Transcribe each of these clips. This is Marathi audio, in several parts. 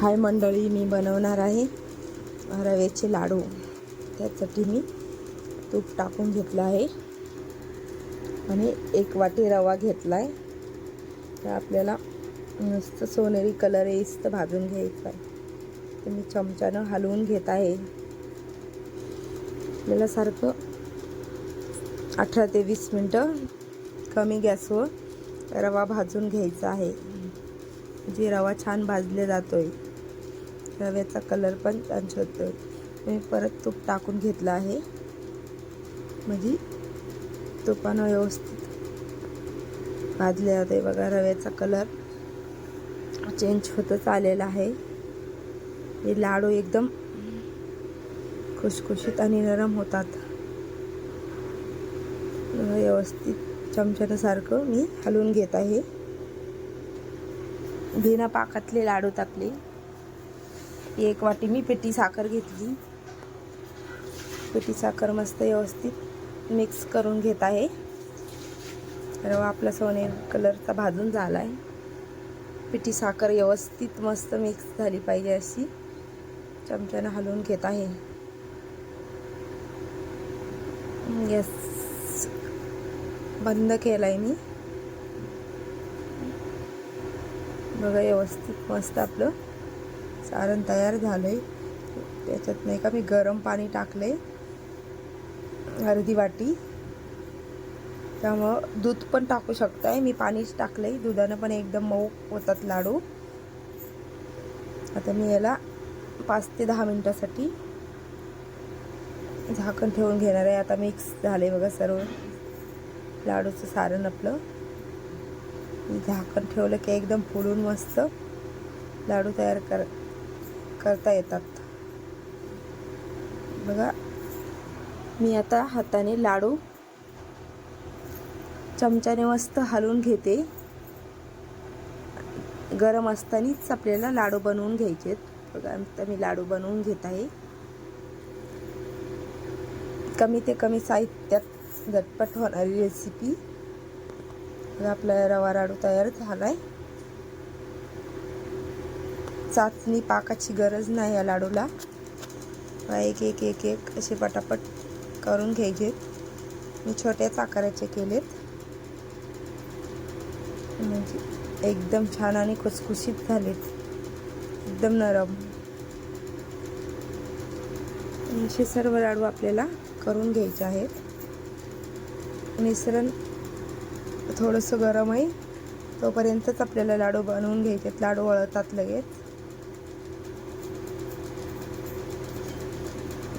हाय मंडळी मी बनवणार आहे रव्याचे लाडू. त्यासाठी मी तूप टाकून घेतलं आहे. आणि एक वाटी रवा घेतला आहे तर आपल्याला नुसतं सोनेरी कलर येईस भाजून घ्यायचं आहे. तर मी चमच्यानं हलवून घेत आहे. आपल्याला सारखं अठरा ते वीस मिनटं कमी गॅसवर रवा भाजून घ्यायचा आहे. जे रवा छान भाजले जातो आहे रव्याचा कलर पण छान होतोय मी परत तूप टाकून घेतलं आहे. म्हणजे तुपानं व्यवस्थित भाजले जाते बघा रव्याचा कलर. चेंज होतच आलेला आहे. हे लाडू एकदम खुशखुशीत आणि नरम होतात. व्यवस्थित चमच्यासारखं मी हलवून घेत आहे. बिना पाकातले लाडू टाकले. एक वाटी मी पेटी साखर घेतली. पेटी साखर मस्त व्यवस्थित मिक्स करून घेत आहे. रवा आपला सोने कलरचा भाजून झाला आहे पिठी साखर व्यवस्थित मस्त मिक्स झाली पाहिजे अशी. चमच्यानं हलवून घेत आहे. गॅस बंद केला आहे मी. बघा व्यवस्थित मस्त आपलं. सारण तयार झालं आहे त्याच्यात नाही का मी गरम पाणी टाकले अर्धी वाटी. त्यामुळं दूध पण टाकू शकताय. मी पाणीच टाकले दुधानं पण एकदम मऊ होतात लाडू. आता मी याला पाच ते दहा मिनटासाठी झाकण ठेवून घेणार आहे. आता मिक्स झाले बघा सर्व. लाडूचं सारण आपलं. झाकण ठेवलं की एकदम फुलून मस्त लाडू तयार कर करता येतात. बघा मी आता हाताने लाडू चमच्याने मस्त हलवून घेते. गरम असतानाच आपल्याला लाडू बनवून घ्यायचे बघा आता मी लाडू बनवून घेत आहे. कमी ते कमी साहित्यात झटपट होणारी रेसिपी आपला रवा लाडू तयार झाला आहे चाचणी पाकाची गरज नाही या लाडूला. एक एक एक एक असे पटापट करून घ्यायचे. मी छोट्याच आकाराचे केलेत. म्हणजे एकदम छान आणि खुसखुशीत झालेत. एकदम नरम. असे सर्व लाडू आपल्याला करून घ्यायचे आहेत. मिश्रण थोडंसं गरम आहे तोपर्यंतच आपल्याला लाडू बनवून घ्यायचे लाडू वळतात लगेच.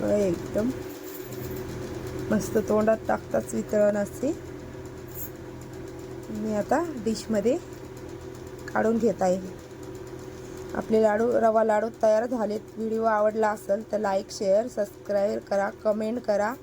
एकदम मस्त तोंडात टाकताच वितळण असते. मी आता डिशमध्ये काढून घेत आहे. आपले लाडू रवा लाडू तयार झालेत. व्हिडिओ आवडला असेल तर लाईक शेअर सबस्क्राईब करा कमेंट करा.